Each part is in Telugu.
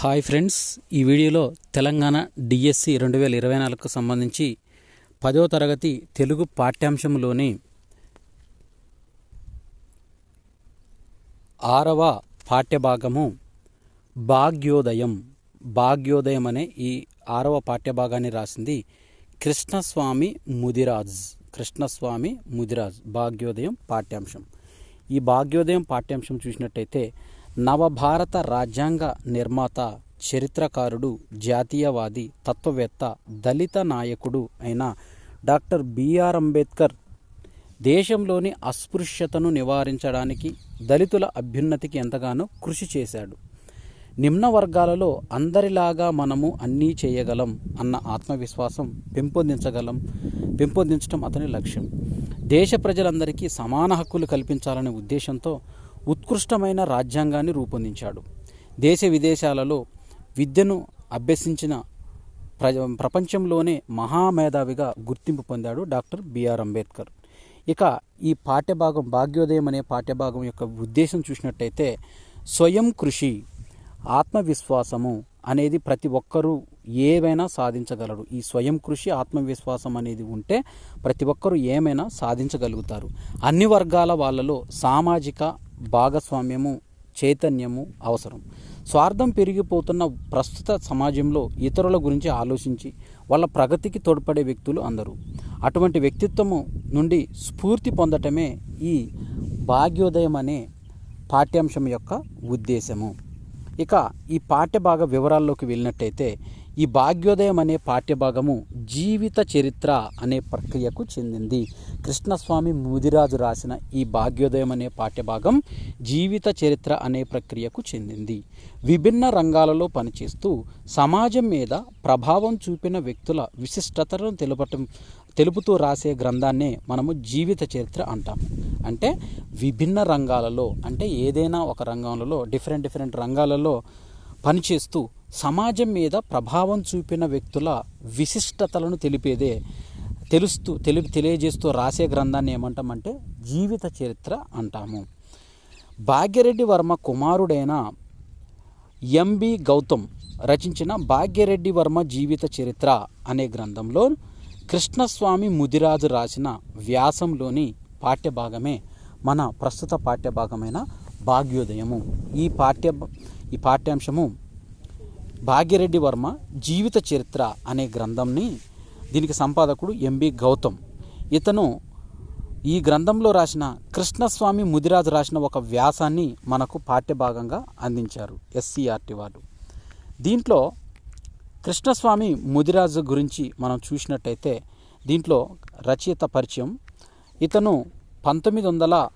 హాయ్ ఫ్రెండ్స్ ఈ వీడియోలో తెలంగాణ డిఎస్సి రెండు వేల ఇరవై నాలుగుకు సంబంధించి పదో తరగతి తెలుగు పాఠ్యాంశంలోని ఆరవ పాఠ్యభాగము భాగ్యోదయం. భాగ్యోదయం అనే ఈ ఆరవ పాఠ్యభాగాన్ని రాసింది కృష్ణస్వామి ముదిరాజ్. కృష్ణస్వామి ముదిరాజ్ భాగ్యోదయం పాఠ్యాంశం. ఈ భాగ్యోదయం పాఠ్యాంశం చూసినట్టయితే నవభారత రాజ్యాంగ నిర్మాత చరిత్రకారుడు జాతీయవాది తత్వవేత్త దళిత నాయకుడు అయిన డాక్టర్ బిఆర్ అంబేద్కర్ దేశంలోని అస్పృశ్యతను నివారించడానికి దళితుల అభ్యున్నతికి ఎంతగానో కృషి చేశాడు. నిమ్న వర్గాలలో అందరిలాగా మనము అన్నీ చేయగలం అన్న ఆత్మవిశ్వాసం పెంపొందించగలం పెంపొందించడం అతని లక్ష్యం. దేశ ప్రజలందరికీ సమాన హక్కులు కల్పించాలనే ఉద్దేశంతో ఉత్కృష్టమైన రాజ్యాంగాన్ని రూపొందించాడు. దేశ విదేశాలలో విద్యను అభ్యసించిన ప్ర ప్రపంచంలోనే మహామేధావిగా గుర్తింపు పొందాడు డాక్టర్ బిఆర్ అంబేద్కర్. ఇక ఈ పాఠ్యభాగం భాగ్యోదయం అనే పాఠ్యభాగం యొక్క ఉద్దేశం చూసినట్టయితే స్వయం కృషి ఆత్మవిశ్వాసము అనేది ప్రతి ఒక్కరూ ఏవైనా సాధించగలరు. ఈ స్వయం కృషి ఆత్మవిశ్వాసం అనేది ఉంటే ప్రతి ఒక్కరూ ఏమైనా సాధించగలుగుతారు. అన్ని వర్గాల వాళ్ళలో సామాజిక భాగస్వామ్యము చైతన్యము అవసరం. స్వార్థం పెరిగిపోతున్న ప్రస్తుత సమాజంలో ఇతరుల గురించి ఆలోచించి వాళ్ళ ప్రగతికి తోడ్పడే వ్యక్తులు అందరూ. అటువంటి వ్యక్తిత్వము నుండి స్ఫూర్తి పొందటమే ఈ భాగ్యోదయం అనే పాఠ్యాంశం యొక్క ఉద్దేశము. ఇక ఈ పాఠ్యభాగ వివరాల్లోకి వెళ్ళినట్టయితే ఈ భాగ్యోదయం అనే పాఠ్యభాగము జీవిత చరిత్ర అనే ప్రక్రియకు చెందింది. కృష్ణస్వామి ముదిరాజు రాసిన ఈ భాగ్యోదయం అనే పాఠ్యభాగం జీవిత చరిత్ర అనే ప్రక్రియకు చెందింది. విభిన్న రంగాలలో పనిచేస్తూ సమాజం మీద ప్రభావం చూపిన వ్యక్తుల విశిష్టతను తెలుపటం తెలుపుతూ రాసే గ్రంథాన్నే మనము జీవిత చరిత్ర అంటాము. అంటే విభిన్న రంగాలలో అంటే ఏదైనా ఒక రంగంలో డిఫరెంట్ డిఫరెంట్ రంగాలలో పనిచేస్తూ సమాజం మీద ప్రభావం చూపిన వ్యక్తుల విశిష్టతలను తెలిపేదే తెలుస్తూ తెలి తెలియజేస్తూ రాసే గ్రంథాన్ని ఏమంటామంటే జీవిత చరిత్ర అంటాము. భాగ్యరెడ్డి వర్మ కుమారుడైన ఎంబి గౌతమ్ రచించిన భాగ్యరెడ్డి వర్మ జీవిత చరిత్ర అనే గ్రంథంలో కృష్ణస్వామి ముదిరాజు రాసిన వ్యాసంలోని పాఠ్యభాగమే మన ప్రస్తుత పాఠ్యభాగమైన భాగ్యోదయము. ఈ పాఠ్య ఈ పాఠ్యాంశము భాగ్యరెడ్డి వర్మ జీవిత చరిత్ర అనే గ్రంథంని దీనికి సంపాదకుడు ఎంబి గౌతమ్. ఇతను ఈ గ్రంథంలో రాసిన కృష్ణస్వామి ముదిరాజు రాసిన ఒక వ్యాసాన్ని మనకు పాఠ్యభాగంగా అందించారు ఎస్సీఆర్టీ వాళ్ళు దీంట్లో కృష్ణస్వామి ముదిరాజు గురించి మనం చూసినట్టయితే దీంట్లో రచయిత పరిచయం. ఇతను పంతొమ్మిది వందల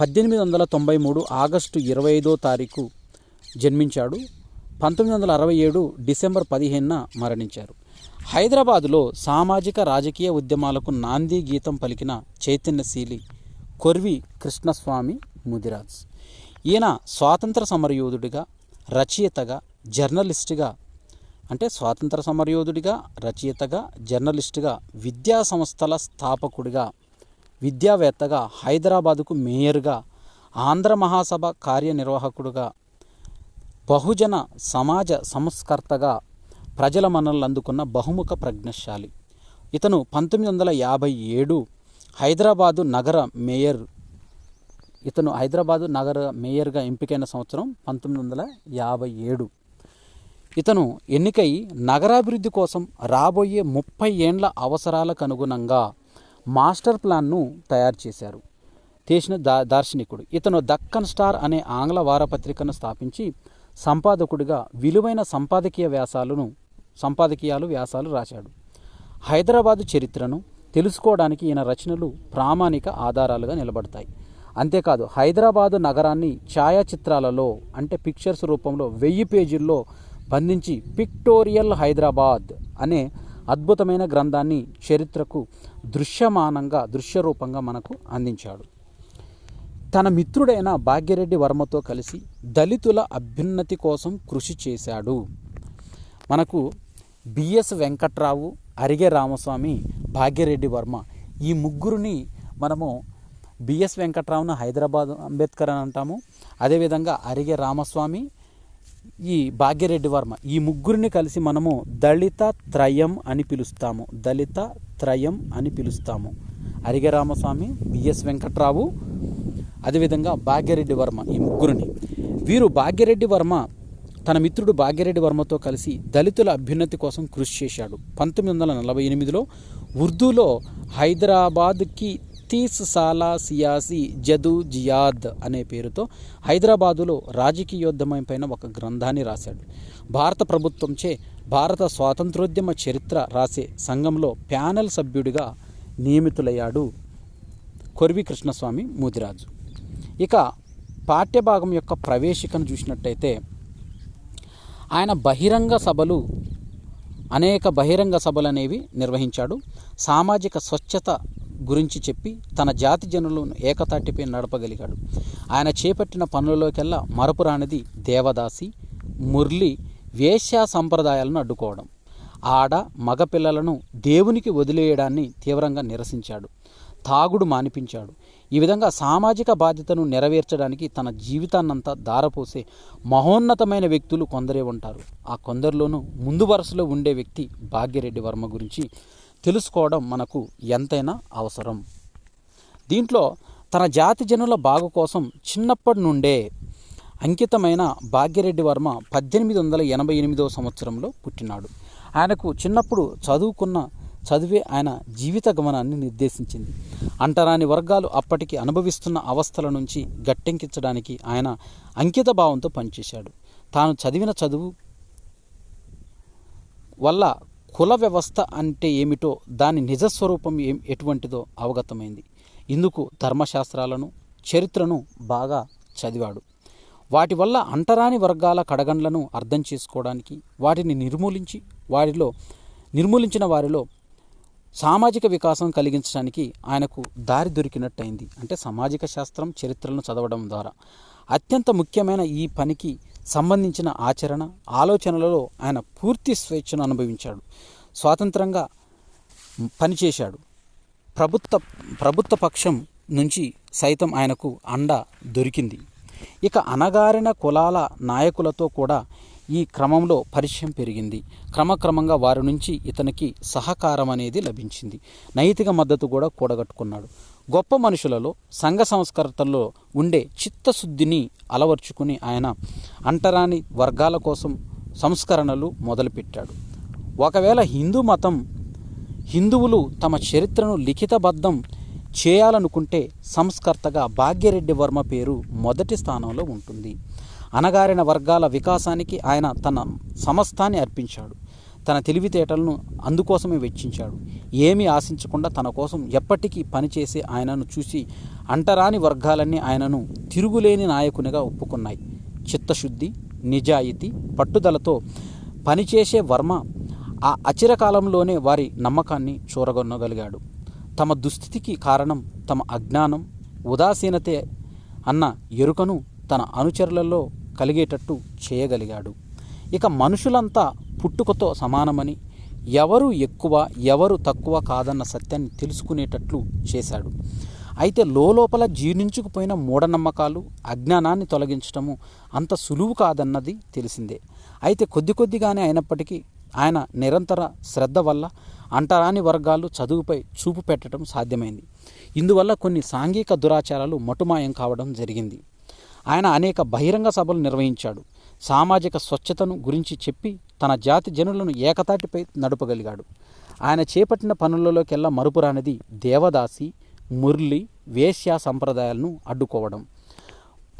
పద్దెనిమిది వందల తొంభై మూడు ఆగస్టు ఇరవై ఐదో తారీఖు జన్మించాడు. పంతొమ్మిది వందల అరవై ఏడు డిసెంబర్ పదిహేనున మరణించారు. హైదరాబాదులో సామాజిక రాజకీయ ఉద్యమాలకు నాంది గీతం పలికిన చైతన్యశీలి కొర్వి కృష్ణస్వామి ముదిరాజ్. ఈయన స్వాతంత్ర సమరయోధుడిగా రచయితగా జర్నలిస్టుగా అంటే స్వాతంత్ర సమరయోధుడిగా రచయితగా జర్నలిస్టుగా విద్యా సంస్థల స్థాపకుడిగా విద్యావేత్తగా హైదరాబాదుకు మేయర్గా ఆంధ్ర మహాసభ కార్యనిర్వాహకుడుగా బహుజన సమాజ సంస్కర్తగా ప్రజల మనల్ని అందుకున్న బహుముఖ ప్రజ్ఞశాలి. ఇతను పంతొమ్మిది వందల యాభై ఏడు హైదరాబాదు నగర మేయర్ ఇతను హైదరాబాదు నగర మేయర్గా ఎంపికైన సంవత్సరం పంతొమ్మిది వందల యాభై ఏడు. ఇతను ఎన్నికై నగరాభివృద్ధి కోసం రాబోయే ముప్పై ఏండ్ల అవసరాలకు అనుగుణంగా మాస్టర్ ప్లాన్ను తయారు చేశారు. చేసిన దా దార్శనికుడు. ఇతను దక్కన్ స్టార్ అనే ఆంగ్ల వారపత్రికను స్థాపించి సంపాదకుడిగా విలువైన సంపాదకీయ వ్యాసాలను సంపాదకీయాలు వ్యాసాలు రాశాడు. హైదరాబాదు చరిత్రను తెలుసుకోవడానికి ఈయన రచనలు ప్రామాణిక ఆధారాలుగా నిలబడతాయి. అంతేకాదు హైదరాబాదు నగరాన్ని ఛాయాచిత్రాలలో అంటే పిక్చర్స్ రూపంలో వెయ్యి పేజీల్లో బంధించి పిక్టోరియల్ హైదరాబాద్ అనే అద్భుతమైన గ్రంథాన్ని చరిత్రకు దృశ్యమానంగా దృశ్యరూపంగా మనకు అందించాడు. తన మిత్రుడైన భాగ్యరెడ్డి వర్మతో కలిసి దళితుల అభ్యున్నతి కోసం కృషి చేశాడు. మనకు బిఎస్ వెంకట్రావు అరిగే రామస్వామి భాగ్యరెడ్డి వర్మ ఈ ముగ్గురిని మనము బిఎస్ వెంకట్రావును హైదరాబాద్ అంబేద్కర్ అని అంటాము. అదేవిధంగా అరిగే రామస్వామి ఈ భాగ్యరెడ్డి వర్మ ఈ ముగ్గురిని కలిసి మనము దళిత త్రయం అని పిలుస్తాము. దళిత త్రయం అని పిలుస్తాము. అరిగరామస్వామి బిఎస్ వెంకట్రావు అదేవిధంగా భాగ్యరెడ్డి వర్మ ఈ ముగ్గురిని. వీరు భాగ్యరెడ్డి వర్మ తన మిత్రుడు భాగ్యరెడ్డి వర్మతో కలిసి దళితుల అభ్యున్నతి కోసం కృషి చేశాడు. పంతొమ్మిది వందల నలభై ఎనిమిదిలో ఉర్దూలో హైదరాబాద్కి తీస్ సాలా సియాసి జదు జియాద్ అనే పేరుతో హైదరాబాదులో రాజకీయోద్యమం పైన ఒక గ్రంథాన్ని రాశాడు. భారత ప్రభుత్వంచే భారత స్వాతంత్రోద్యమ చరిత్ర రాసే సంఘంలో ప్యానెల్ సభ్యుడిగా నియమితులయ్యాడు కొరివి కృష్ణస్వామి మూతిరాజు. ఇక పాఠ్యభాగం యొక్క ప్రవేశికను చూసినట్టయితే ఆయన బహిరంగ సభలు అనేక బహిరంగ సభలు అనేవి నిర్వహించాడు. సామాజిక స్వచ్ఛత గురించి చెప్పి తన జాతి జనులను ఏకతాటిపై నడపగలిగాడు. ఆయన చేపట్టిన పనులలోకెల్లా మరపురానిది దేవదాసి మురళి వేశ్యా సంప్రదాయాలను అడ్డుకోవడం. ఆడ మగపిల్లలను దేవునికి వదిలేయడాన్ని తీవ్రంగా నిరసించాడు. తాగుడు మానిపించాడు. ఈ విధంగా సామాజిక బాధ్యతను నెరవేర్చడానికి తన జీవితాన్నంతా దారపోసే మహోన్నతమైన వ్యక్తులు కొందరే ఉంటారు. ఆ కొందరిలోనూ ముందు వరుసలో ఉండే వ్యక్తి భాగ్యరెడ్డి వర్మ గురించి తెలుసుకోవడం మనకు ఎంతైనా అవసరం. దీంట్లో తన జాతి జనుల బాగు కోసం చిన్నప్పటి నుండే అంకితమైన భాగ్యరెడ్డి వర్మ పద్దెనిమిది వందల ఎనభై ఎనిమిదవ సంవత్సరంలో పుట్టినాడు. ఆయనకు చిన్నప్పుడు చదువుకున్న చదివే ఆయన జీవిత గమనాన్ని నిర్దేశించింది. అంటరాని వర్గాలు అప్పటికి అనుభవిస్తున్న అవస్థల నుంచి గట్టెంకించడానికి ఆయన అంకిత భావంతో పనిచేశాడు. తాను చదివిన చదువు వల్ల కుల వ్యవస్థ అంటే ఏమిటో దాని నిజస్వరూపం ఏం ఎటువంటిదో అవగతమైంది. ఇందుకు ధర్మశాస్త్రాలను చరిత్రను బాగా చదివాడు. వాటి వల్ల అంటరాని వర్గాల కడగండ్లను అర్థం చేసుకోవడానికి వాటిని నిర్మూలించి వారిలో నిర్మూలించిన వారిలో సామాజిక వికాసం కలిగించడానికి ఆయనకు దారి దొరికినట్టయింది. అంటే సామాజిక శాస్త్రం చరిత్రలను చదవడం ద్వారా. అత్యంత ముఖ్యమైన ఈ పనికి సంబంధించిన ఆచరణ ఆలోచనలలో ఆయన పూర్తి స్వేచ్ఛను అనుభవించాడు. స్వాతంత్రంగా పనిచేశాడు. ప్రభుత్వ ప్రభుత్వ పక్షం నుంచి సైతం ఆయనకు అండ దొరికింది. ఇక అనగారిన కులాల నాయకులతో కూడా ఈ క్రమంలో పరిచయం పెరిగింది. క్రమక్రమంగా వారి నుంచి ఇతనికి సహకారం అనేది లభించింది. నైతిక మద్దతు కూడా కూడగట్టుకున్నాడు. గొప్ప మనుషులలో సంఘ సంస్కర్తల్లో ఉండే చిత్తశుద్ధిని అలవర్చుకుని ఆయన అంటరాని వర్గాల కోసం సంస్కరణలు మొదలుపెట్టాడు. ఒకవేళ హిందూ మతం హిందువులు తమ చరిత్రను లిఖితబద్ధం చేయాలనుకుంటే సంస్కర్తగా భాగ్యరెడ్డి వర్మ పేరు మొదటి స్థానంలో ఉంటుంది. అనగారిన వర్గాల వికాసానికి ఆయన తన సమస్తాన్ని అర్పించాడు. తన తెలివితేటలను అందుకోసమే వెచ్చించాడు. ఏమీ ఆశించకుండా తన కోసం ఎప్పటికీ పనిచేసే ఆయనను చూసి అంటరాని వర్గాలన్నీ ఆయనను తిరుగులేని నాయకునిగా ఒప్పుకున్నాయి. చిత్తశుద్ధి నిజాయితీ పట్టుదలతో పనిచేసే వర్మ ఆ అచిరకాలంలోనే వారి నమ్మకాన్ని చూరగొనగలిగాడు. తమ దుస్థితికి కారణం తమ అజ్ఞానం ఉదాసీనతే అన్న ఎరుకను తన అనుచరులలో కలిగేటట్టు చేయగలిగాడు. ఇక మనుషులంతా పుట్టుకతో సమానమని ఎవరు ఎక్కువ ఎవరు తక్కువ కాదన్న సత్యాన్ని తెలుసుకునేటట్లు చేశాడు. అయితే లోపల జీర్ణించుకుపోయిన మూఢనమ్మకాలు అజ్ఞానాన్ని తొలగించటము అంత సులువు కాదన్నది తెలిసిందే. అయితే కొద్ది కొద్దిగానే అయినప్పటికీ ఆయన నిరంతర శ్రద్ధ వల్ల అంటరాని వర్గాలు చదువుపై చూపు పెట్టడం సాధ్యమైంది. ఇందువల్ల కొన్ని సాంఘిక దురాచారాలు మటుమాయం కావడం జరిగింది. ఆయన అనేక బహిరంగ సభలు నిర్వహించాడు. సామాజిక స్వచ్ఛతను గురించి చెప్పి తన జాతి జనులను ఏకతాటిపై నడపగలిగాడు. ఆయన చేపట్టిన పనులలోకెల్లా మరుపురానిది దేవదాసి మురళి వేశ్య సంప్రదాయాలను అడ్డుకోవడం.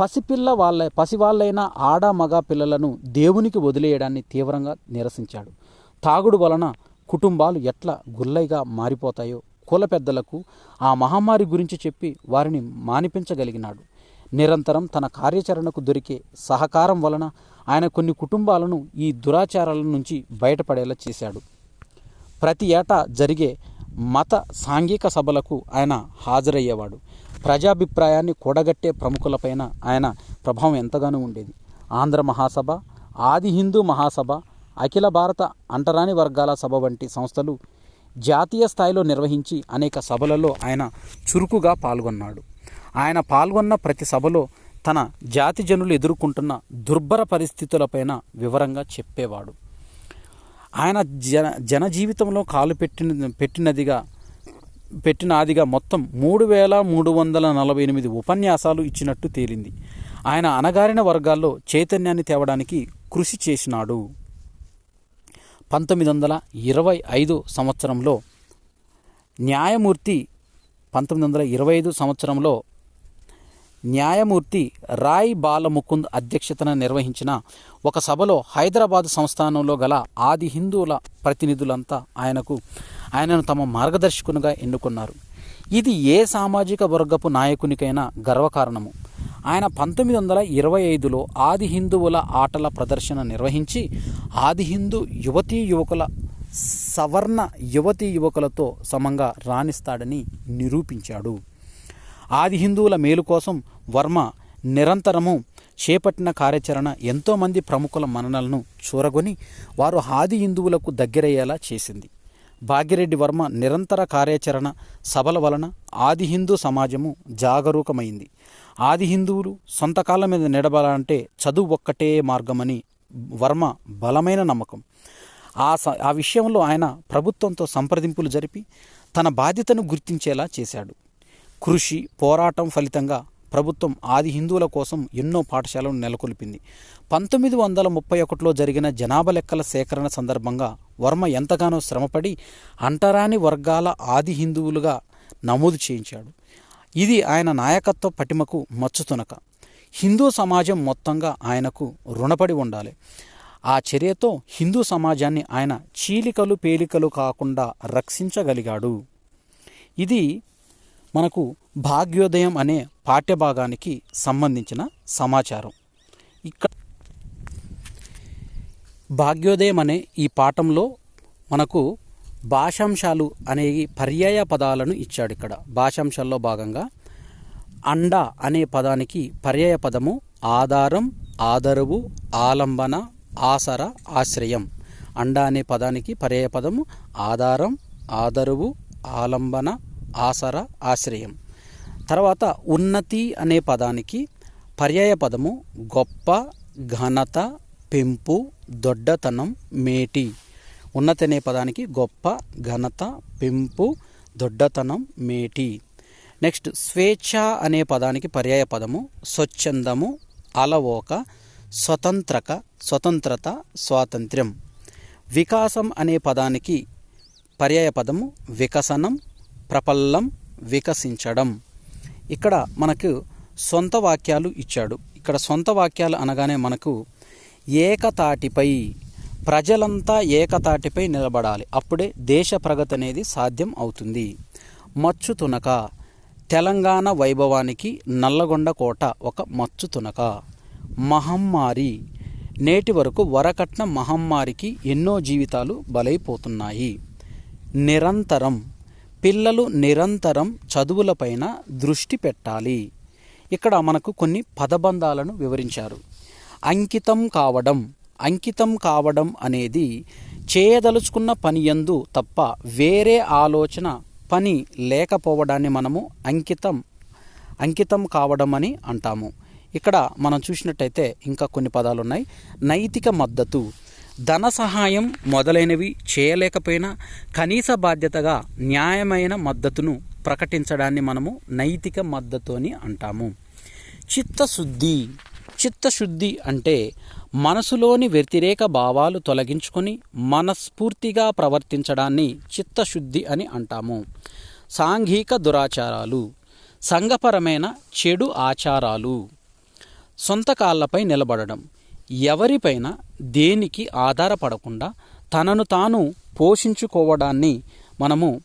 పసిపిల్ల వాళ్ళ పసివాళ్ళైన ఆడ మగ పిల్లలను దేవునికి వదిలేయడాన్ని తీవ్రంగా నిరసించాడు. తాగుడు వలన కుటుంబాలు ఎట్లా గుల్లైగా మారిపోతాయో కుల పెద్దలకు ఆ మహమ్మారి గురించి చెప్పి వారిని మానిపించగలిగినాడు. నిరంతరం తన కార్యాచరణకు దొరికే సహకారం వలన ఆయన కొన్ని కుటుంబాలను ఈ దురాచారాల నుంచి బయటపడేలా చేశాడు. ప్రతి ఏటా జరిగే మత సాంఘిక సభలకు ఆయన హాజరయ్యేవాడు. ప్రజాభిప్రాయాన్ని కూడగట్టే ప్రముఖులపైన ఆయన ప్రభావం ఎంతగానో ఉండేది. ఆంధ్ర మహాసభ ఆది హిందూ మహాసభ అఖిల భారత అంటరాని వర్గాల సభ వంటి సంస్థలు జాతీయ స్థాయిలో నిర్వహించి అనేక సభలలో ఆయన చురుకుగా పాల్గొన్నాడు. ఆయన పాల్గొన్న ప్రతి సభలో తన జాతి జనులు ఎదుర్కొంటున్న దుర్భర పరిస్థితులపైన వివరంగా చెప్పేవాడు. ఆయన జన జన జీవితంలో కాలు పెట్టిన పెట్టినదిగా పెట్టినాదిగా మొత్తం మూడు వేల మూడు వందల నలభై ఎనిమిది ఉపన్యాసాలు ఇచ్చినట్టు తేలింది. ఆయన అణగారిన వర్గాల్లో చైతన్యాన్ని తేవడానికి కృషి చేసినాడు. పంతొమ్మిది వందల ఇరవై ఐదు సంవత్సరంలో న్యాయమూర్తి పంతొమ్మిది వందల ఇరవై ఐదు సంవత్సరంలో న్యాయమూర్తి రాయ్ బాలముకుంద్ అధ్యక్షతన నిర్వహించిన ఒక సభలో హైదరాబాద్ సంస్థానంలో గల ఆది హిందువుల ప్రతినిధులంతా ఆయనకు ఆయనను తమ మార్గదర్శకునిగా ఎన్నుకున్నారు. ఇది ఏ సామాజిక వర్గపు నాయకునికైనా గర్వకారణము. ఆయన పంతొమ్మిది వందల ఇరవై ఐదులో ఆది హిందువుల ఆటల ప్రదర్శన నిర్వహించి ఆది హిందూ యువతీ యువకుల సవర్ణ యువతీ యువకులతో సమంగా రాణిస్తాడని నిరూపించాడు. ఆది హిందువుల మేలు కోసం వర్మ నిరంతరము చేపట్టిన కార్యాచరణ ఎంతోమంది ప్రముఖుల మన్ననలను చూరగొని వారు ఆది హిందువులకు దగ్గరయ్యేలా చేసింది. భాగ్యరెడ్డి వర్మ నిరంతర కార్యాచరణ సభల వలన ఆది హిందూ సమాజము జాగరూకమైంది. ఆది హిందువులు సొంత మీద నిలబడాలంటే చదువు ఒక్కటే మార్గమని వర్మ బలమైన నమ్మకం. ఆ స ఆ విషయంలో ఆయన ప్రభుత్వంతో సంప్రదింపులు జరిపి తన బాధ్యతను గుర్తించేలా చేశాడు. కృషి పోరాటం ఫలితంగా ప్రభుత్వం ఆది హిందువుల కోసం ఎన్నో పాఠశాలను నెలకొల్పింది. పంతొమ్మిది వందల ముప్పై ఒకటిలో జరిగిన జనాభా లెక్కల సేకరణ సందర్భంగా వర్మ ఎంతగానో శ్రమపడి అంటరాని వర్గాల ఆది హిందువులుగా నమోదు చేయించాడు. ఇది ఆయన నాయకత్వ పటిమకు మచ్చుతునక హిందూ సమాజం మొత్తంగా ఆయనకు రుణపడి ఉండాలి. ఆ చర్యతో హిందూ సమాజాన్ని ఆయన చీలికలు పేలికలు కాకుండా రక్షించగలిగాడు. ఇది మనకు భాగ్యోదయం అనే పాఠ్యభాగానికి సంబంధించిన సమాచారం. ఇక్కడ భాగ్యోదయం అనే ఈ పాఠంలో మనకు భాషాంశాలు అనేవి పర్యాయ పదాలను ఇచ్చాడు ఇక్కడ. భాషాంశాల్లో భాగంగా అండ అనే పదానికి పర్యాయ పదము ఆధారం ఆదరువు ఆలంబన ఆసర ఆశ్రయం. అండ అనే పదానికి పర్యాయ పదము ఆధారం ఆదరువు ఆలంబన ఆసర ఆశ్రయం. తర్వాత ఉన్నతి అనే పదానికి పర్యాయ పదము గొప్ప ఘనత పెంపు దొడ్డతనం మేటి. ఉన్నతి అనే పదానికి గొప్ప ఘనత పెంపు దొడ్డతనం మేటి. నెక్స్ట్ స్వేచ్ఛ అనే పదానికి పర్యాయ పదము స్వచ్ఛందము అలవోక స్వతంత్రక స్వతంత్రత స్వాతంత్ర్యం. వికాసం అనే పదానికి పర్యాయ పదము వికసనం ప్రపల్లం వికసించడం. ఇక్కడ మనకు సొంత వాక్యాలు ఇచ్చాడు. ఇక్కడ సొంత వాక్యాలు అనగానే మనకు ఏకతాటిపై ప్రజలంతా ఏకతాటిపై నిలబడాలి. అప్పుడే దేశ ప్రగతి అనేది సాధ్యం అవుతుంది. మచ్చు తునక తెలంగాణ వైభవానికి నల్లగొండ కోట ఒక మచ్చు తునక. మహమ్మారి నేటి వరకు వరకట్న మహమ్మారికి ఎన్నో జీవితాలు బలైపోతున్నాయి. నిరంతరం పిల్లలు నిరంతరం చదువులపైన దృష్టి పెట్టాలి. ఇక్కడ మనకు కొన్ని పదబంధాలను వివరించారు. అంకితం కావడం అంకితం కావడం అనేది చేయదలుచుకున్న పని యందు తప్ప వేరే ఆలోచన పని లేకపోవడాన్ని మనము అంకితం అంకితం కావడం అని అంటాము. ఇక్కడ మనం చూసినట్టయితే ఇంకా కొన్ని పదాలు ఉన్నాయి నైతిక మద్దతు ధన సహాయం మొదలైనవి చేయలేకపోయినా కనీస బాధ్యతగా న్యాయమైన మద్దతును ప్రకటించడాన్ని మనము నైతిక మద్దతు అని అంటాము. చిత్తశుద్ధి చిత్తశుద్ధి అంటే మనసులోని వ్యతిరేక భావాలు తొలగించుకొని మనస్ఫూర్తిగా ప్రవర్తించడాన్ని చిత్తశుద్ధి అని అంటాము. సాంఘిక దురాచారాలు సంఘపరమైన చెడు ఆచారాలు సొంత కాళ్ళపై నిలబడడం ఎవరిపైన దేనికి ఆధారపడకుండా తనను తాను పోషించుకోవడాన్ని మనము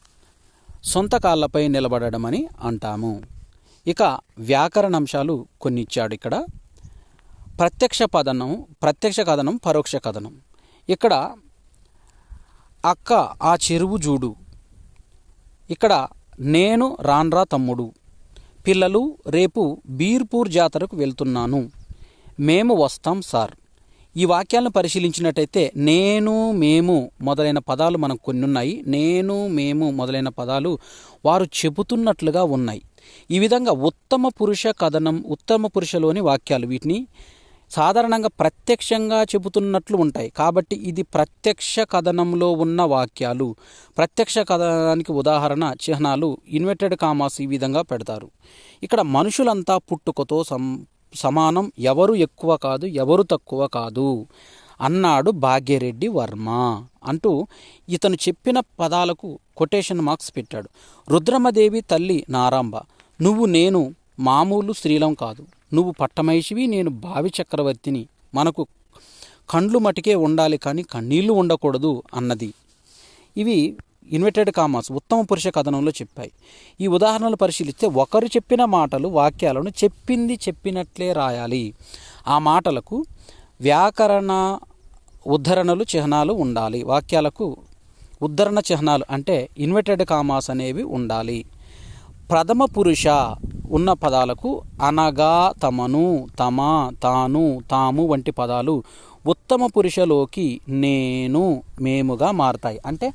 సొంత కాళ్ళపై నిలబడడం అని అంటాము. ఇక వ్యాకరణ అంశాలు కొన్ని ఇచ్చాడు ఇక్కడ. ప్రత్యక్ష పదనం ప్రత్యక్ష కథనం పరోక్ష కథనం. ఇక్కడ అక్క ఆ చెరువు జూడు ఇక్కడ నేను రాన్రా తమ్ముడు. పిల్లలు రేపు బీర్పూర్ జాతరకు వెళ్తున్నాను. మేము వస్తాం సార్. ఈ వాక్యాలను పరిశీలించినట్టయితే నేను మేము మొదలైన పదాలు మనకు కొన్ని ఉన్నాయి నేను మేము మొదలైన పదాలు వారు చెబుతున్నట్లుగా ఉన్నాయి. ఈ విధంగా ఉత్తమ పురుష కథనం ఉత్తమ పురుషలోని వాక్యాలు వీటిని సాధారణంగా ప్రత్యక్షంగా చెబుతున్నట్లు ఉంటాయి. కాబట్టి ఇది ప్రత్యక్ష కథనంలో ఉన్న వాక్యాలు. ప్రత్యక్ష కథనానికి ఉదాహరణ చిహ్నాలు ఇన్వర్టెడ్ కామాస్ ఈ విధంగా పెడతారు. ఇక్కడ మనుషులంతా పుట్టుకతో సం సమానం ఎవరు ఎక్కువ కాదు ఎవరు తక్కువ కాదు అన్నాడు భాగ్యరెడ్డి వర్మ. అంటూ ఇతను చెప్పిన పదాలకు కొటేషన్ మార్క్స్ పెట్టాడు. రుద్రమదేవి తల్లి నారాంబ నువ్వు నేను మామూలు స్త్రీలం కాదు. నువ్వు పట్టమైషివి నేను భావి చక్రవర్తిని. మనకు కండ్లు మటుకే ఉండాలి కానీ కన్నీళ్ళు ఉండకూడదు అన్నది. ఇవి ఇన్వర్టెడ్ కామర్స్ ఉత్తమ పురుష కథనంలో చెప్పాయి. ఈ ఉదాహరణలు పరిశీలిస్తే ఒకరు చెప్పిన మాటలు వాక్యాలను చెప్పింది చెప్పినట్లే రాయాలి. ఆ మాటలకు వ్యాకరణ ఉద్ధరణలు చిహ్నాలు ఉండాలి. వాక్యాలకు ఉద్ధరణ చిహ్నాలు అంటే ఇన్వర్టెడ్ కామాస్ అనేవి ఉండాలి. ప్రథమ పురుష ఉన్న పదాలకు అనగా తమను తమ తాను తాము వంటి పదాలు ఉత్తమ పురుషలోకి నేను మేముగా మారతాయి. అంటే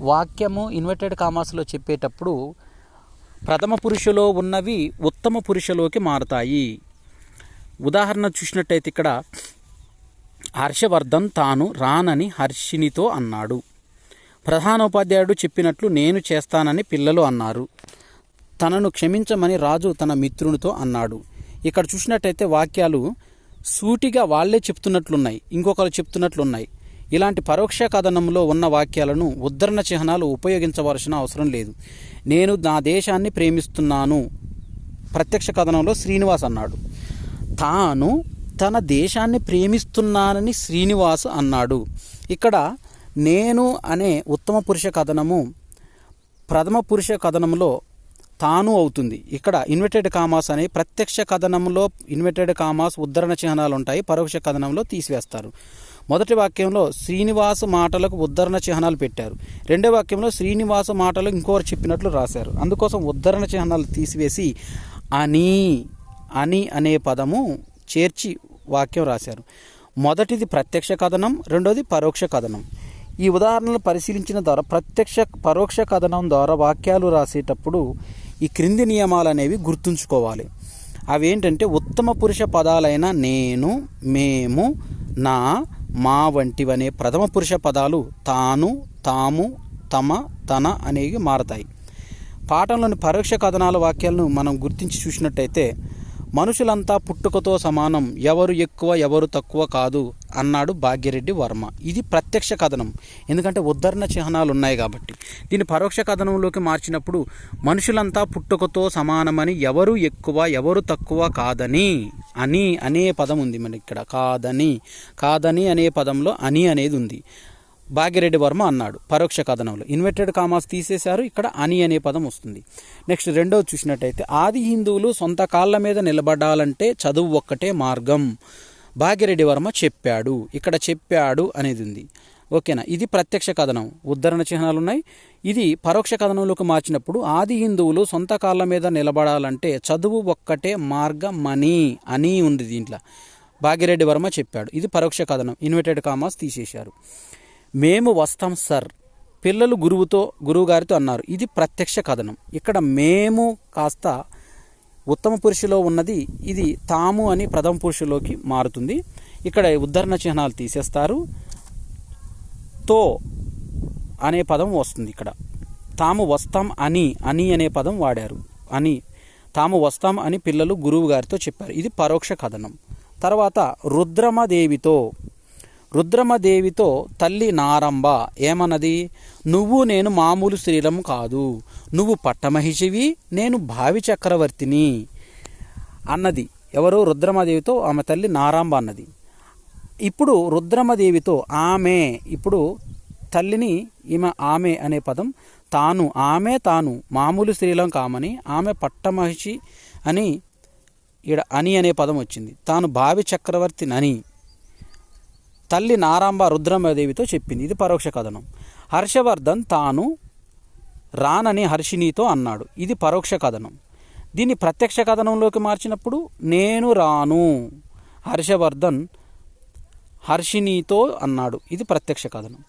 వాక్యము ఇన్వర్టెడ్ కామాస్లో చెప్పేటప్పుడు ప్రథమ పురుషులో ఉన్నవి ఉత్తమ పురుషులోకి మారతాయి. ఉదాహరణ చూసినట్టయితే ఇక్కడ హర్షవర్ధన్ తాను రానని హర్షినితో అన్నాడు. ప్రధానోపాధ్యాయుడు చెప్పినట్లు నేను చేస్తానని పిల్లలు అన్నారు. తనను క్షమించమని రాజు తన మిత్రునితో అన్నాడు. ఇక్కడ చూసినట్టయితే వాక్యాలు సూటిగా వాళ్ళే చెప్తున్నట్లున్నాయి ఇంకొకరు చెప్తున్నట్లున్నాయి. ఇలాంటి పరోక్ష కథనంలో ఉన్న వాక్యాలను ఉద్ధరణ చిహ్నాలు ఉపయోగించవలసిన అవసరం లేదు. నేను నా దేశాన్ని ప్రేమిస్తున్నాను. ప్రత్యక్ష కథనంలో శ్రీనివాస్ అన్నాడు. తాను తన దేశాన్ని ప్రేమిస్తున్నానని శ్రీనివాస్ అన్నాడు. ఇక్కడ నేను అనే ఉత్తమ పురుష కథనము ప్రథమ పురుష కథనంలో తాను అవుతుంది. ఇక్కడ ఇన్వర్టెడ్ కామాస్ అనే ప్రత్యక్ష కథనంలో ఇన్వర్టెడ్ కామాస్ ఉద్ధరణ చిహ్నాలు ఉంటాయి. పరోక్ష కథనంలో తీసివేస్తారు. మొదటి వాక్యంలో శ్రీనివాస మాటలకు ఉద్ధరణ చిహ్నాలు పెట్టారు. రెండో వాక్యంలో శ్రీనివాస మాటలు ఇంకోరు చెప్పినట్లు రాశారు. అందుకోసం ఉద్ధరణ చిహ్నాలు తీసివేసి అని అని అనే పదము చేర్చి వాక్యం రాశారు. మొదటిది ప్రత్యక్ష కథనం రెండోది పరోక్ష కథనం. ఈ ఉదాహరణలు పరిశీలించిన ద్వారా ప్రత్యక్ష పరోక్ష కథనం ద్వారా వాక్యాలు రాసేటప్పుడు ఈ క్రింది నియమాలు అనేవి గుర్తుంచుకోవాలి. అవేంటంటే ఉత్తమ పురుష పదాలైన నేను మేము నా మా వంటివనే ప్రథమ పురుష పదాలు తాను తాము తమ తన అనేవి మారతాయి. పాఠంలోని పరోక్ష కథనాల వాక్యాలను మనం గుర్తించి చూసినట్టయితే మనుషులంతా పుట్టుకతో సమానం ఎవరు ఎక్కువ ఎవరు తక్కువ కాదు అన్నాడు భాగ్యరెడ్డి వర్మ. ఇది ప్రత్యక్ష కథనం. ఎందుకంటే ఉద్ధరణ చిహ్నాలు ఉన్నాయి కాబట్టి. దీన్ని పరోక్ష కథనంలోకి మార్చినప్పుడు మనుషులంతా పుట్టుకతో సమానమని ఎవరు ఎక్కువ ఎవరు తక్కువ కాదని అని అనే పదం ఉంది మన ఇక్కడ. కాదని కాదని అనే పదంలో అని అనేది ఉంది. భాగ్యరెడ్డి వర్మ అన్నాడు పరోక్ష కథనంలో. ఇన్వర్టెడ్ కామాస్ తీసేశారు. ఇక్కడ అని అనే పదం వస్తుంది. నెక్స్ట్ రెండోది చూసినట్టయితే ఆది హిందువులు సొంత కాళ్ళ మీద నిలబడాలంటే చదువు ఒక్కటే మార్గం. భాగ్యరెడ్డి వర్మ చెప్పాడు. ఇక్కడ చెప్పాడు అనేది ఉంది. ఓకేనా? ఇది ప్రత్యక్ష కథనం. ఉద్ధరణ చిహ్నాలు ఉన్నాయి ఇది పరోక్ష కథనంలోకి మార్చినప్పుడు ఆది హిందువులు సొంత కాళ్ళ మీద నిలబడాలంటే చదువు ఒక్కటే మార్గమని అని ఉంది దీంట్లో. భాగ్యరెడ్డి వర్మ చెప్పాడు. ఇది పరోక్ష కథనం. ఇన్వర్టెడ్ కామాస్ తీసేశారు. మేము వస్తాం సార్. పిల్లలు గురువుతో గురువుగారితో అన్నారు. ఇది ప్రత్యక్ష కథనం. ఇక్కడ మేము కాస్త ఉత్తమ పురుషులో ఉన్నది ఇది తాము అని ప్రథమ పురుషులోకి మారుతుంది. ఇక్కడ ఉద్ధరణ చిహ్నాలు తీసేస్తారు. తో అనే పదం వస్తుంది ఇక్కడ. తాము వస్తాం అని అని అనే పదం వాడారు. అని. తాము వస్తాం అని పిల్లలు గురువు గారితో చెప్పారు. ఇది పరోక్ష కథనం. తర్వాత రుద్రమదేవితో రుద్రమదేవితో తల్లి నారంబ ఏమన్నది? నువ్వు నేను మామూలు స్త్రీలం కాదు. నువ్వు పట్టమహిషివి నేను భావి చక్రవర్తిని అన్నది. ఎవరు రుద్రమదేవితో ఆమె తల్లి నారాంబ అన్నది. ఇప్పుడు రుద్రమదేవితో ఆమె ఇప్పుడు తల్లిని ఈమె ఆమె అనే పదం తాను ఆమె తాను మామూలు స్త్రీలం కామని ఆమె పట్టమహిషి అని ఈడ అని అనే పదం వచ్చింది. తాను భావి చక్రవర్తినని. తల్లి నారాంబ రుద్రమదేవితో చెప్పింది. ఇది పరోక్ష కథనం. హర్షవర్ధన్ తాను రానని హర్షినితో అన్నాడు. ఇది పరోక్ష కథనం. దీన్ని ప్రత్యక్ష కథనంలోకి మార్చినప్పుడు నేను రాను హర్షవర్ధన్ హర్షినితో అన్నాడు. ఇది ప్రత్యక్ష కథనం.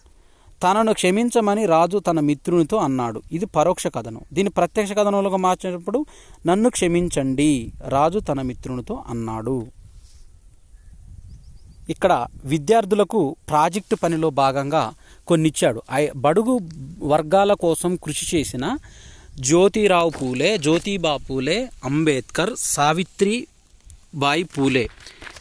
తనను క్షమించమని రాజు తన మిత్రునితో అన్నాడు. ఇది పరోక్ష కథనం. దీన్ని ప్రత్యక్ష కథనంలోకి మార్చినప్పుడు నన్ను క్షమించండి రాజు తన మిత్రునితో అన్నాడు. ఇక్కడ విద్యార్థులకు ప్రాజెక్టు పనిలో భాగంగా కొన్ని ఇచ్చాడు బడుగు వర్గాల కోసం కృషి చేసిన జ్యోతిరావు పూలే జ్యోతిబా పూలే అంబేద్కర్ సావిత్రి బాయి పూలే.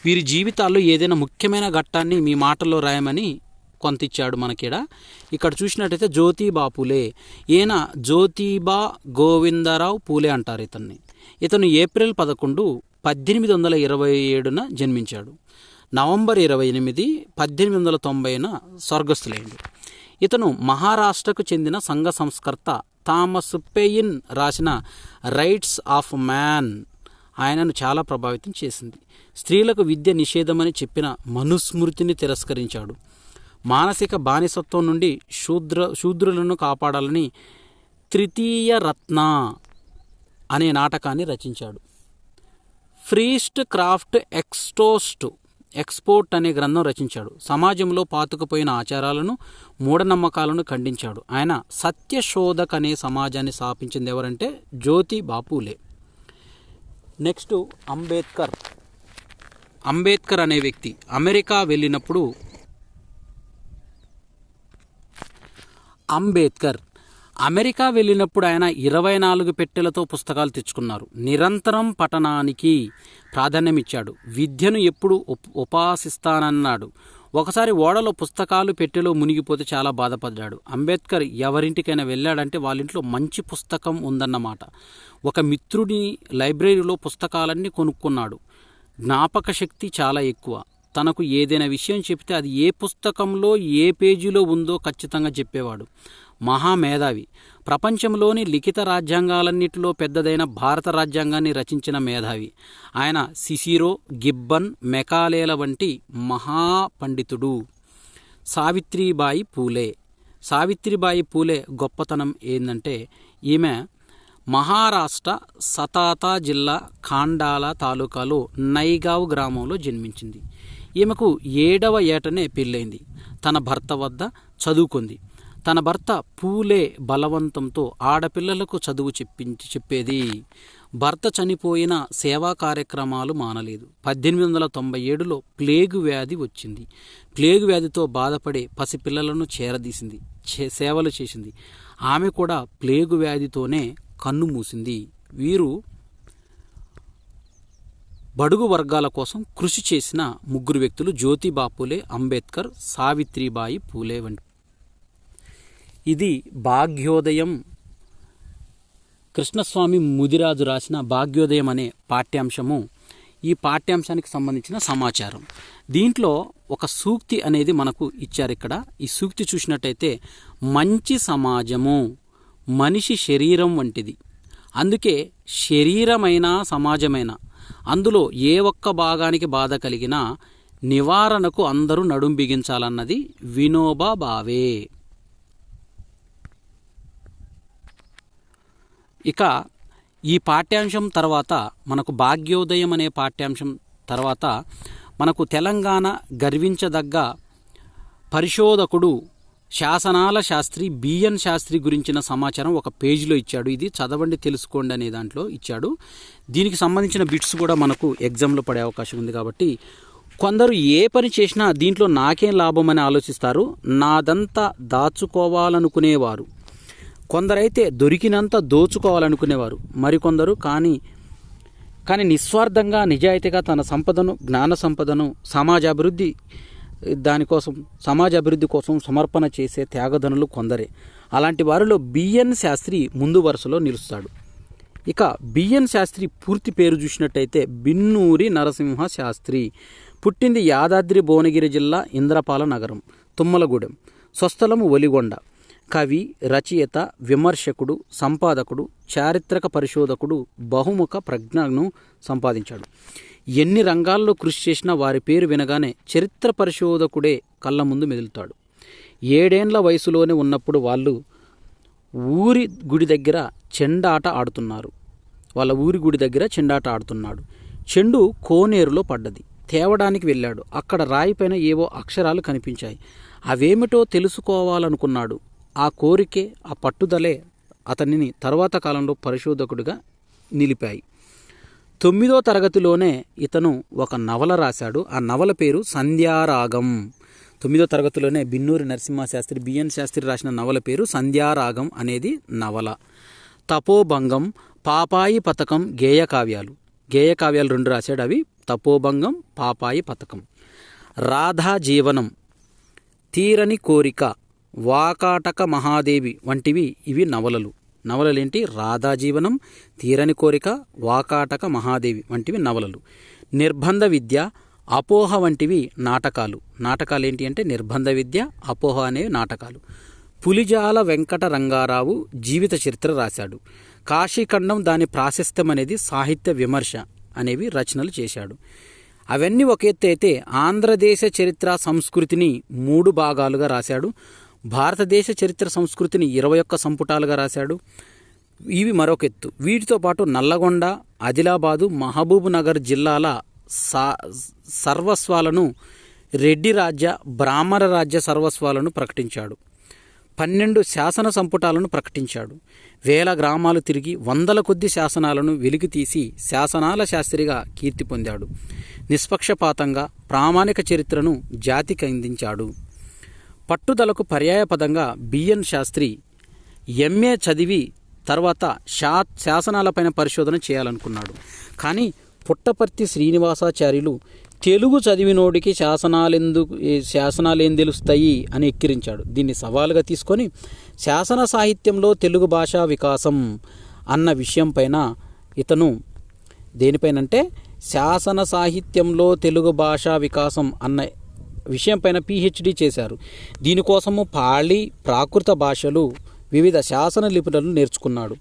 వీరి జీవితాల్లో ఏదైనా ముఖ్యమైన ఘట్టాన్ని మీ మాటల్లో రాయమని కొంత ఇచ్చాడు మనకిడ. ఇక్కడ చూసినట్టయితే జ్యోతిబా పూలే. ఈయన జ్యోతిబా గోవిందరావు పూలే అంటారు ఇతన్ని. ఇతను ఏప్రిల్ పదకొండు పద్దెనిమిది వందల ఇరవై ఏడున జన్మించాడు. నవంబర్ ఇరవై ఎనిమిది పద్దెనిమిది వందల తొంభైన స్వర్గస్థులైంది. ఇతను మహారాష్ట్రకు చెందిన సంఘ సంస్కర్త థామస్ పెయిన్ రాసిన రైట్స్ ఆఫ్ మ్యాన్ ఆయనను చాలా ప్రభావితం చేసింది. స్త్రీలకు విద్య నిషేధమని చెప్పిన మనుస్మృతిని తిరస్కరించాడు. మానసిక బానిసత్వం నుండి శూద్ర శూద్రులను కాపాడాలని తృతీయ రత్న అనే నాటకాన్ని రచించాడు. ఫ్రీస్ట్ క్రాఫ్ట్ ఎక్స్టోస్ట్ ఎక్స్పోర్ట్ అనే గ్రంథం రచించాడు. సమాజంలో పాతుకుపోయిన ఆచారాలను మూఢనమ్మకాలను ఖండించాడు. ఆయన సత్యశోధక్ అనే సమాజాన్ని స్థాపించింది ఎవరంటే జ్యోతి బాపులే. నెక్స్ట్ అంబేద్కర్. అంబేద్కర్ అనే వ్యక్తి అమెరికా వెళ్ళినప్పుడు అంబేద్కర్ అమెరికా వెళ్ళినప్పుడు ఆయన ఇరవై నాలుగు పెట్టెలతో పుస్తకాలు తెచ్చుకున్నారు. నిరంతరం పఠనానికి ప్రాధాన్యమిచ్చాడు. విద్యను ఎప్పుడు ఉపాసిస్తానన్నాడు. ఒకసారి ఓడలో పుస్తకాలు పెట్టెలో మునిగిపోతే చాలా బాధపడ్డాడు. అంబేద్కర్ ఎవరింటికైనా వెళ్ళాడంటే వాళ్ళ ఇంట్లో మంచి పుస్తకం ఉందన్నమాట. ఒక మిత్రుడి లైబ్రరీలో పుస్తకాలన్నీ కొనుక్కున్నాడు. జ్ఞాపక శక్తి చాలా ఎక్కువ. తనకు ఏదైనా విషయం చెప్తే అది ఏ పుస్తకంలో ఏ పేజీలో ఉందో ఖచ్చితంగా చెప్పేవాడు. మహామేధావి. ప్రపంచంలోని లిఖిత రాజ్యాంగాలన్నిటిలో పెద్దదైన భారత రాజ్యాంగాన్ని రచించిన మేధావి. ఆయన సిసిరో గిబ్బన్ మెకాలేల వంటి మహాపండితుడు. సావిత్రిబాయి పూలే. సావిత్రిబాయి పూలే గొప్పతనం ఏంటంటే ఈమె మహారాష్ట్ర సతాతా జిల్లా ఖాండాల తాలూకాలో నైగావ్ గ్రామంలో జన్మించింది. ఈమెకు ఏడవ ఏటనే పెళ్ళైంది. తన భర్త వద్ద చదువుకుంది. తన భర్త పూలే బలవంతంతో ఆడపిల్లలకు చదువు చెప్పించి చెప్పేది. భర్త చనిపోయిన సేవా కార్యక్రమాలు మానలేదు. పద్దెనిమిది వందల తొంభై ఏడులో ప్లేగు వ్యాధి వచ్చింది. ప్లేగు వ్యాధితో బాధపడే పసిపిల్లలను చేరదీసింది. చే- సేవలు చేసింది. ఆమె కూడా ప్లేగు వ్యాధితోనే కన్ను మూసింది. వీరు బడుగు వర్గాల కోసం కృషి చేసిన ముగ్గురు వ్యక్తులు జ్యోతిబా పూలే అంబేద్కర్ సావిత్రిబాయి పూలే వంటి ఇది భాగ్యోదయం. కృష్ణస్వామి ముదిరాజు రాసిన భాగ్యోదయం అనే పాఠ్యాంశము ఈ పాఠ్యాంశానికి సంబంధించిన సమాచారం. దీంట్లో ఒక సూక్తి అనేది మనకు ఇచ్చారు ఇక్కడ. ఈ సూక్తి చూసినట్టయితే మంచి సమాజము మనిషి శరీరం వంటిది. అందుకే శరీరమైన సమాజమైన అందులో ఏ ఒక్క భాగానికి బాధ కలిగినా నివారణకు అందరూ నడుం బిగించాలన్నది వినోబా భావే. ఇక ఈ పాఠ్యాంశం తర్వాత మనకు భాగ్యోదయం అనే పాఠ్యాంశం తర్వాత మనకు తెలంగాణ గర్వించదగ్గ పరిశోధకుడు శాసనాల శాస్త్రి బిఎన్ శాస్త్రి గురించిన సమాచారం ఒక పేజీలో ఇచ్చాడు. ఇది చదవండి తెలుసుకోండి అనే దాంట్లో ఇచ్చాడు. దీనికి సంబంధించిన బిట్స్ కూడా మనకు ఎగ్జామ్లో పడే అవకాశం ఉంది కాబట్టి కొందరు ఏ పని చేసినా దీంట్లో నాకేం లాభం అని ఆలోచిస్తారు. నాదంతా దాచుకోవాలనుకునేవారు. కొందరైతే దొరికినంత దోచుకోవాలనుకునేవారు. మరికొందరు కానీ కానీ నిస్వార్థంగా నిజాయితీగా తన సంపదను జ్ఞాన సంపదను సమాజ అభివృద్ధి దానికోసం సమాజ అభివృద్ధి కోసం సమర్పణ చేసే త్యాగధనులు కొందరే. అలాంటి వారిలో బిఎన్ శాస్త్రి ముందు వరుసలో నిలుస్తాడు. ఇక బిఎన్ శాస్త్రి పూర్తి పేరు చూసినట్టయితే బిన్నూరి నరసింహ శాస్త్రి. పుట్టింది యాదాద్రి భువనగిరి జిల్లా ఇంద్రపాల నగరం తుమ్మలగూడెం. స్వస్థలము ఒలిగొండ. కవి రచయిత విమర్శకుడు సంపాదకుడు చారిత్రక పరిశోధకుడు బహుముఖ ప్రజ్ఞను సంపాదించాడు. ఎన్ని రంగాల్లో కృషి చేసినా వారి పేరు వినగానే చరిత్ర పరిశోధకుడే కళ్ళ ముందు మెదులుతాడు. ఏడేండ్ల వయసులోనే ఉన్నప్పుడు వాళ్ళు ఊరి గుడి దగ్గర చెండాట ఆడుతున్నారు. వాళ్ళ ఊరి గుడి దగ్గర చెండాట ఆడుతున్నాడు. చెండు కోనేరులో పడ్డది. తేవడానికి వెళ్ళాడు. అక్కడ రాయిపైన ఏవో అక్షరాలు కనిపించాయి. అవేమిటో తెలుసుకోవాలనుకున్నాడు. ఆ కోరికే ఆ పట్టుదలే అతనిని తర్వాత కాలంలో పరిశోధకుడిగా నిలిపాయి. తొమ్మిదో తరగతిలోనే ఇతను ఒక నవల రాశాడు. ఆ నవల పేరు సంధ్యారాగం. తొమ్మిదో తరగతిలోనే బిన్నూరి నరసింహ శాస్త్రి బిఎన్ శాస్త్రి రాసిన నవల పేరు సంధ్యారాగం అనేది నవల. తపోభంగం పాపాయి పథకం గేయ కావ్యాలు గేయ కావ్యాలు రెండు రాశాడు అవి. తపోభంగం పాపాయి పథకం రాధా జీవనం తీరని కోరిక. వాకాటక మహాదేవి వంటివి ఇవి నవలలు. నవలలేంటి? రాధా జీవనం తీరని కోరిక వాకాటక మహాదేవి వంటివి నవలలు. నిర్బంధ విద్య అపోహ వంటివి నాటకాలు. నాటకాలు ఏంటి అంటే నిర్బంధ విద్య అపోహ అనేవి నాటకాలు. పులిజాల వెంకట రంగారావు జీవిత చరిత్ర రాశాడు. కాశీఖండం దాని ప్రాశస్త్యం అనేది సాహిత్య విమర్శ అనేవి రచనలు చేశాడు. అవన్నీ ఒక ఎత్తు అయితే ఆంధ్రదేశ చరిత్ర సంస్కృతిని మూడు భాగాలుగా రాశాడు. భారతదేశ చరిత్ర సంస్కృతిని ఇరవై ఒక్క సంపుటాలుగా రాశాడు. ఇవి మరొక ఎత్తు. వీటితో పాటు నల్లగొండ ఆదిలాబాదు మహబూబ్ నగర్ జిల్లాల సా సర్వస్వాలను రెడ్డి రాజ్య బ్రాహ్మణ రాజ్య సర్వస్వాలను ప్రకటించాడు. పన్నెండు శాసన సంపుటాలను ప్రకటించాడు. వేల గ్రామాలు తిరిగి వందల కొద్ది శాసనాలను వెలికితీసి శాసనాల శాస్త్రిగా కీర్తి పొందాడు. నిష్పక్షపాతంగా ప్రామాణిక చరిత్రను జాతికి అందించాడు. పట్టుదలకు పర్యాయపదంగా బిఎన్ శాస్త్రి ఎంఏ చదివి తర్వాత శా శాసనాలపైన పరిశోధన చేయాలనుకున్నాడు. కానీ పుట్టపర్తి శ్రీనివాసాచార్యులు తెలుగు చదివినోడికి శాసనాలెందు శాసనాలేం తెలుస్తాయి అని ఎక్కిరించాడు. దీన్ని సవాలుగా తీసుకొని శాసన సాహిత్యంలో తెలుగు భాషా వికాసం అన్న విషయం పైన ఇతను దేనిపైనంటే శాసన సాహిత్యంలో తెలుగు భాషా వికాసం అన్న విషయంపైన పీహెచ్డీ చేశారు. దీనికోసము పాళీ ప్రాకృత భాషలు వివిధ శాసన లిపులను నేర్చుకున్నాడు.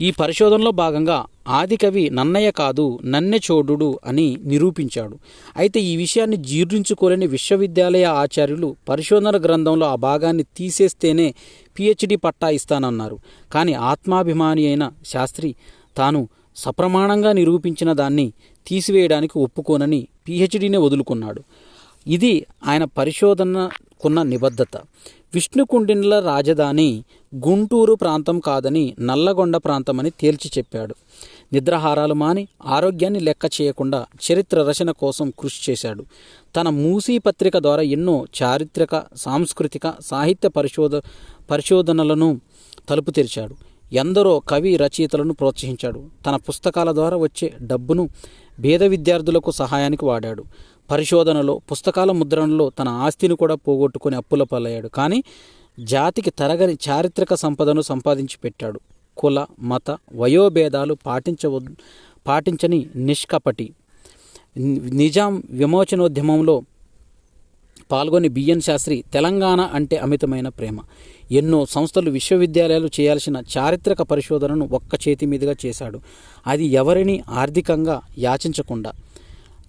ఈ పరిశోధనలో భాగంగా ఆదికవి నన్నయ్య కాదు నన్నెచోడు అని నిరూపించాడు. అయితే ఈ విషయాన్ని జీర్ణించుకోలేని విశ్వవిద్యాలయ ఆచార్యులు పరిశోధన గ్రంథంలో ఆ భాగాన్ని తీసేస్తేనే పిహెచ్డి పట్టా ఇస్తానన్నారు. కానీ ఆత్మాభిమాని అయిన శాస్త్రి తాను సప్రమాణంగా నిరూపించిన దాన్ని తీసివేయడానికి ఒప్పుకోనని పిహెచ్డీనే వదులుకున్నాడు. ఇది ఆయన పరిశోధనకున్న నిబద్ధత. విష్ణుకుండిన్ల రాజధాని గుంటూరు ప్రాంతం కాదని నల్లగొండ ప్రాంతమని తేల్చి చెప్పాడు. నిద్రహారాలు మాని ఆరోగ్యాన్ని లెక్క చేయకుండా చరిత్ర రచన కోసం కృషి చేశాడు. తన మూసీ పత్రిక ద్వారా ఎన్నో చారిత్రక సాంస్కృతిక సాహిత్య పరిశోధ పరిశోధనలను తలుపు తెరిచాడు. ఎందరో కవి రచయితలను ప్రోత్సహించాడు. తన పుస్తకాల ద్వారా వచ్చే డబ్బును పేద విద్యార్థులకు సహాయానికి వాడాడు. పరిశోధనలో పుస్తకాల ముద్రణలో తన ఆస్తిని కూడా పోగొట్టుకుని అప్పుల పాలయ్యాడు. కానీ జాతికి తరగని చారిత్రక సంపదను సంపాదించి పెట్టాడు. కుల మత వయోభేదాలు పాటించవ పాటించని నిష్కపటి. నిజాం విమోచనోద్యమంలో పాల్గొని బిఎన్ శాస్త్రి తెలంగాణ అంటే అమితమైన ప్రేమ. ఎన్నో సంస్థలు విశ్వవిద్యాలయాలు చేయాల్సిన చారిత్రక పరిశోధనను ఒక్క చేతి మీదుగా చేశాడు. అది ఎవరిని ఆర్థికంగా యాచించకుండా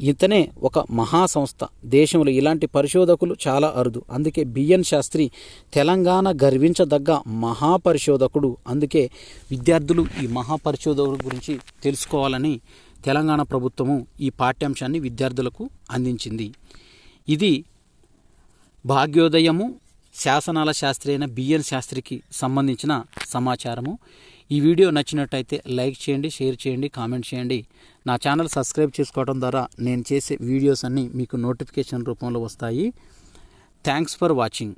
ఇతనే ఒక మహాసంస్థ. దేశంలో ఇలాంటి పరిశోధకులు చాలా అరుదు. అందుకే బిఎన్ శాస్త్రి తెలంగాణ గర్వించదగ్గ మహాపరిశోధకుడు. అందుకే విద్యార్థులు ఈ మహాపరిశోధకుడు గురించి తెలుసుకోవాలని తెలంగాణ ప్రభుత్వము ఈ పాఠ్యాంశాన్ని విద్యార్థులకు అందించింది. ఇది భాగ్యోదయము శాసనాల శాస్త్రి అయిన బిఎన్ శాస్త్రికి సంబంధించిన సమాచారము. ఈ వీడియో నచ్చినట్టయితే లైక్ చేయండి షేర్ చేయండి కామెంట్ చేయండి. నా ఛానల్ సబ్స్క్రైబ్ చేసుకోవడం ద్వారా నేను చేసే వీడియోస్ అన్నీ మీకు నోటిఫికేషన్ రూపంలో వస్తాయి. Thanks for watching.